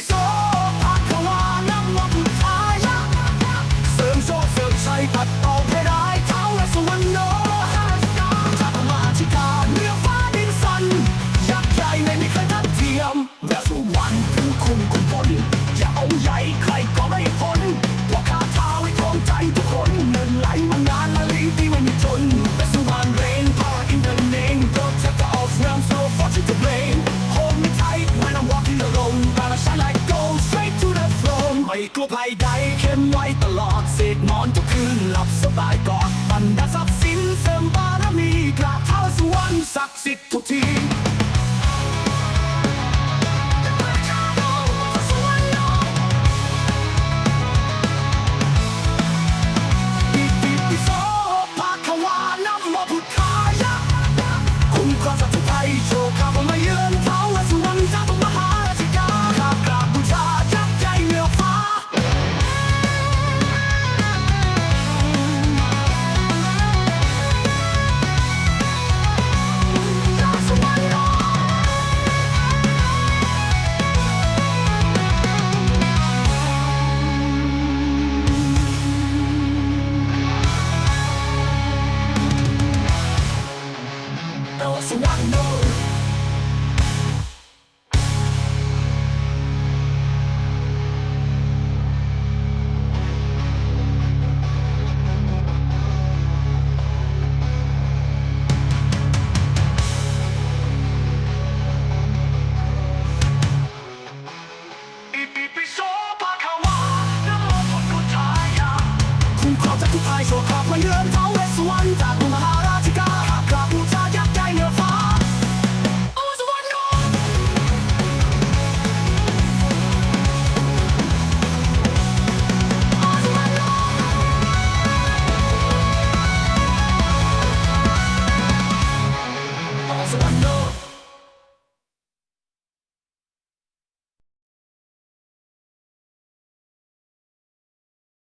be so ฉันและ go straight to the throne ไม่กลัวภัยใดเข้มไว้ตลอดเสกนอนทุกคืนหลับสบายก่อนบรรดาทรัพย์สินเสริมบารมีกราบเท้าสวรรค์ศักดิ์สิทธิ์ทุกที just wanna know. I'll take you high, so I'll pop my ear, I'll rest one time.